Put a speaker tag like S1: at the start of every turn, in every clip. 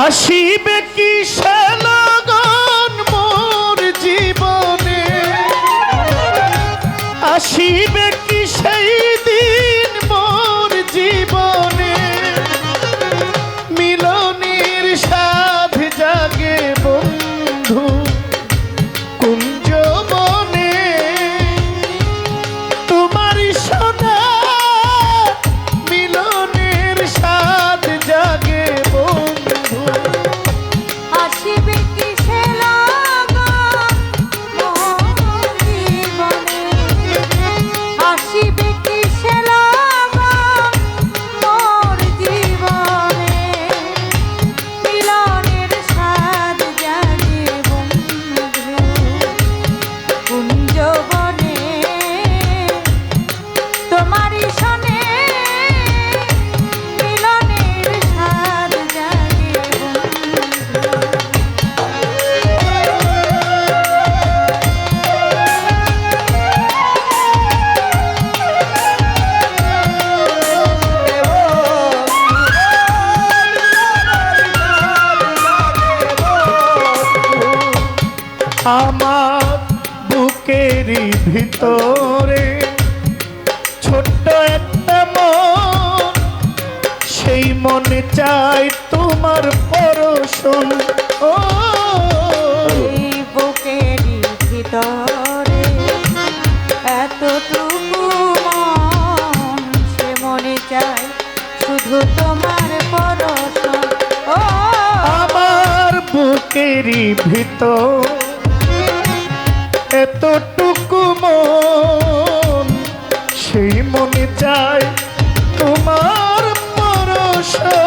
S1: আসিবে কি লগন মোর জীবনে? আসিবে কি সেই আমার বুকেরই ভিতরে ছোট্ট একটা মন সেই মনে চাই তোমার পরশন ও
S2: এই বুকেরই ভিতরে এতটুকু মন সে মনে চায় শুধু তোমার পরশন ও
S1: আমার বুকেরই ভিতর এতটুকু মন সেই মনে চাই তোমার পরশন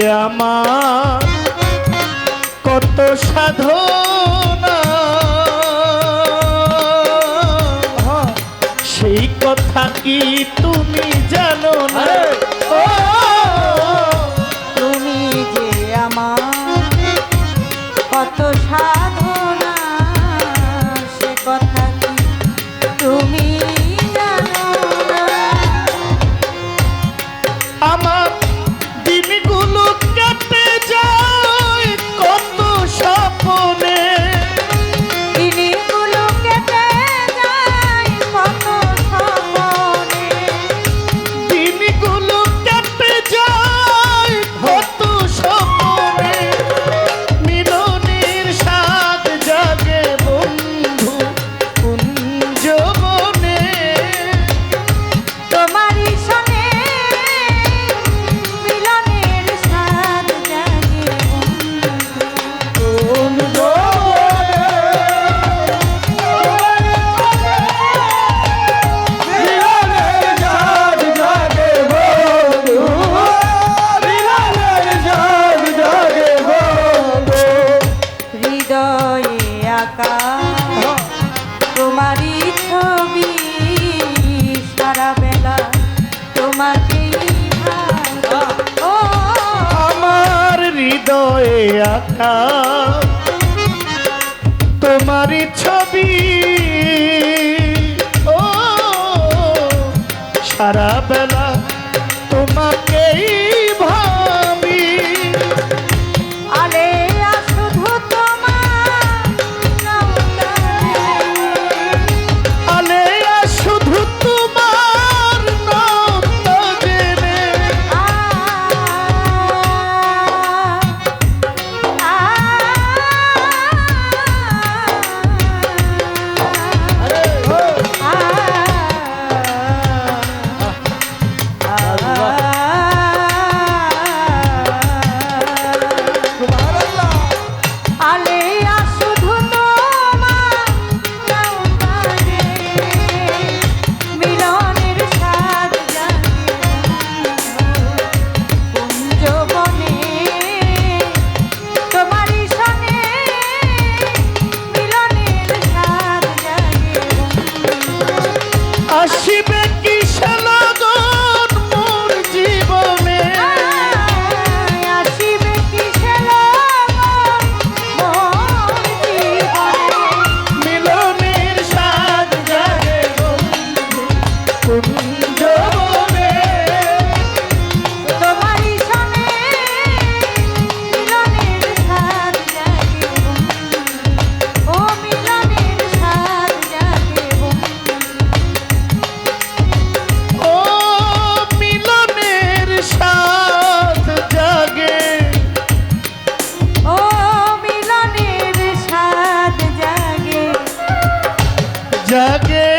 S1: আমার কত সাধনা। সেই কথা কি তুমি জানো না?
S2: তুমি যে আমার কত সাধনা সে কথা কি তুমি আঁকা তোমারই ছবি সারা বেলা, তোমাকেই
S1: আমার হৃদয়ে আঁকা। তোমারই ছবি, ও, সারা বেলা তোমাকেই জাগে